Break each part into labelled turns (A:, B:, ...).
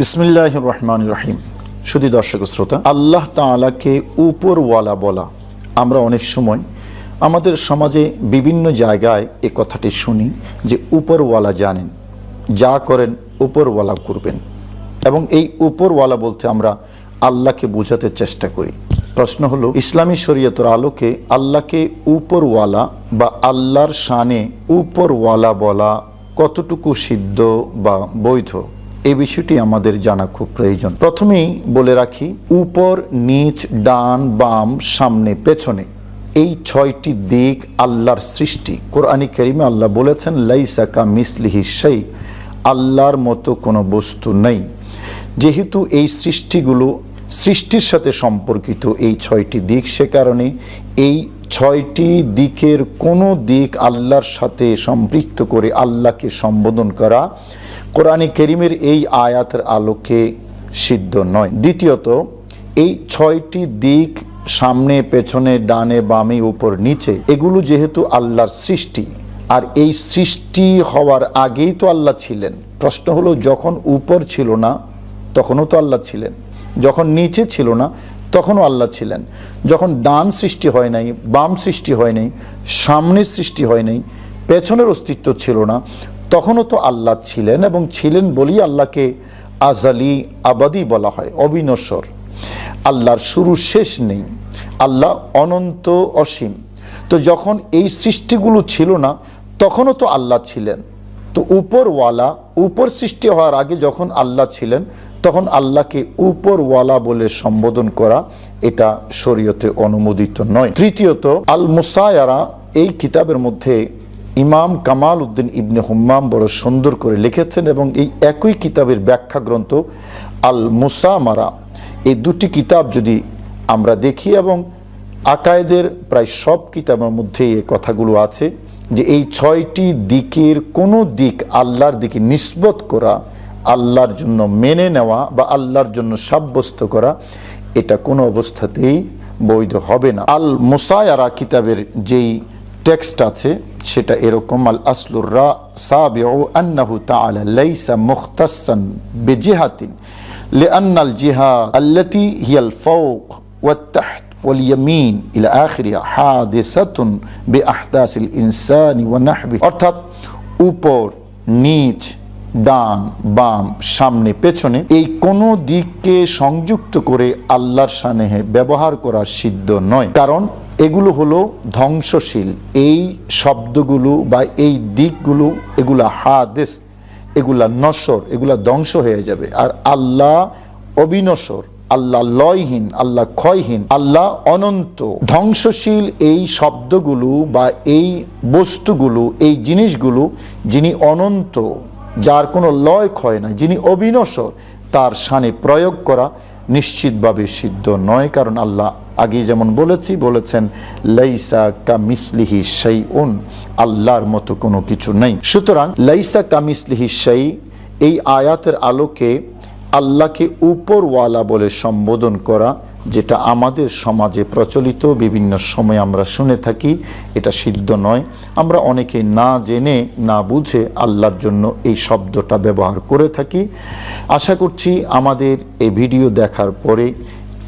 A: বিসমিল্লাহ রহমান রহিম শুধু দর্শক শ্রোতা, আল্লাহ তাআলাকে উপরওয়ালা বলা আমরা অনেক সময় আমাদের সমাজে বিভিন্ন জায়গায় এ কথাটি শুনি যে উপরওয়ালা জানেন, যা করেন উপরওয়ালা করবেন। এবং এই উপরওয়ালা বলতে আমরা আল্লাহকে বোঝাতে চেষ্টা করি। প্রশ্ন হলো, ইসলামী শরীয়তের আলোকে আল্লাহকে উপরওয়ালা বা আল্লাহর শানে উপরওয়ালা বলা কতটুকু সিদ্ধ বা বৈধ? এই বিষয়টি আমাদের জানা খুব প্রয়োজন। প্রথমেই বলে রাখি, উপর, নিচ, ডান, বাম, সামনে, পেছনে, এই ছয়টি দিক আল্লাহর সৃষ্টি। কোরআনী করিমে আল্লাহ বলেছেন লাইসাকা মিসলিহি সেই আল্লাহর মতো কোনো বস্তু নেই। যেহেতু এই সৃষ্টিগুলো, সৃষ্টির সাথে সম্পর্কিত এই ছয়টি দিক, সে কারণে এই ছয়টি দিকের কোনো দিক আল্লাহর সাথে সম্পৃক্ত করে আল্লাহকে সম্বোধন করা কোরআনী করিমের এই আয়াতের আলোকে সিদ্ধ নয়। দ্বিতীয়ত, এই ছয়টি দিক সামনে, পেছনে, ডানে, বামে, উপর, নিচে, এগুলো যেহেতু আল্লাহর সৃষ্টি, আর এই সৃষ্টি হওয়ার আগেই তো আল্লাহ ছিলেন। প্রশ্ন হলো, যখন উপর ছিল না, তখনও তো আল্লাহ ছিলেন। যখন নিচে ছিল না, তখনও আল্লাহ ছিলেন। যখন ডান সৃষ্টি হয় নাই, বাম সৃষ্টি হয় নাই, সামনের সৃষ্টি হয় নাই, পেছনের অস্তিত্ব ছিল না তখনও তো আল্লাহ ছিলেন এবং ছিলেন বলেই আল্লাহকে আজালি আবাদি বলা হয়, অবিনশ্বর। আল্লাহর শুরু শেষ নেই, আল্লাহ অনন্ত অসীম। তো যখন এই সৃষ্টিগুলো ছিল না, তখনও তো আল্লাহ ছিলেন। তো উপরওয়ালা, উপর সৃষ্টি হওয়ার আগে যখন আল্লাহ ছিলেন, তখন আল্লাহকে উপরওয়ালা বলে সম্বোধন করা এটা শরীয়তে অনুমোদিত নয়। তৃতীয়ত আল মুসায়ারা এই কিতাবের মধ্যে ইমাম কামাল উদ্দিন ইবনে হুম্মাম বড় সুন্দর করে লিখেছেন এবং এই একই কিতাবের ব্যাখ্যা গ্রন্থ আল মুসামারা এই দুটি কিতাব যদি আমরা দেখি এবং আকায়েদের প্রায় সব কিতাবের মধ্যে এই কথাগুলো আছে যে এই ছয়টি দিকের কোনো দিক আল্লাহর দিকে নিষ্পত করা, আল্লাহর জন্য মেনে নেওয়া বা আল্লাহর জন্য সাব্যস্ত করা, এটা কোনো অবস্থাতেই বৈধ হবে না। আল মুসায়ারা কিতাবের যেই টেক্সট আছে সেটা এরকম আল আসলুর রা সাবিউ আন্নাহু তাআলা লাইসা মুখতাসান বিজিহাতিন لأن الجهاد التي هي الفوق والتحت واليمين إلى آخرها حادثة بأحداث الإنسان ونحوه অর্থাৎ উপর নিচ ডান বাম সামনে পেছনে এই কোনো দিককে সংযুক্ত করে আল্লাহর সানেহে ব্যবহার করা সিদ্ধ নয় কারণ এগুলো হলো ধ্বংসশীল। এই শব্দগুলো বা এই দিকগুলো, এগুলা হাদেশ এগুলা নশ্বর, এগুলা ধ্বংস হয়ে যাবে। আর আল্লাহ অবিনশ্বর, আল্লাহ লয়হীন, আল্লাহ ক্ষয়হীন, আল্লাহ অনন্ত। ধ্বংসশীল এই শব্দগুলো বা এই বস্তুগুলো, এই জিনিসগুলো যিনি অনন্ত, যার কোনো লয় ক্ষয় নাই, যিনি অবিনশ্বর, তার সানে প্রয়োগ করা নিশ্চিতভাবে সিদ্ধ নয়, কারণ আল্লাহ আগে যেমন বলেছি, বলেছেন, লাইসা কামিসলিহি সেই উন আল্লাহর মতো কোনো কিছু নেই। সুতরাং, লাইসা কামিসলিহি সেই এই আয়াতের আলোকে আল্লাহকে উপরওয়ালা বলে সম্বোধন করা, যেটা আমাদের সমাজে প্রচলিত, বিভিন্ন সময় আমরা শুনে থাকি, এটা সিদ্ধ নয়। আমরা অনেকে না জেনে, না বুঝে আল্লাহর জন্য এই শব্দটা ব্যবহার করে থাকি। আশা করছি আমাদের এই ভিডিও দেখার পরে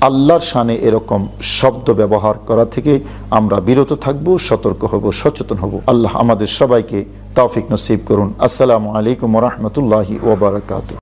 A: আল্লাহর শানে এরকম শব্দ ব্যবহার করা থেকে আমরা বিরত থাকব, সতর্ক হব, সচেতন হব। আল্লাহ আমাদের সবাইকে তৌফিক নসিব করুন। আসসালামু আলাইকুম রহমতুল্লাহি ওবরাকাতু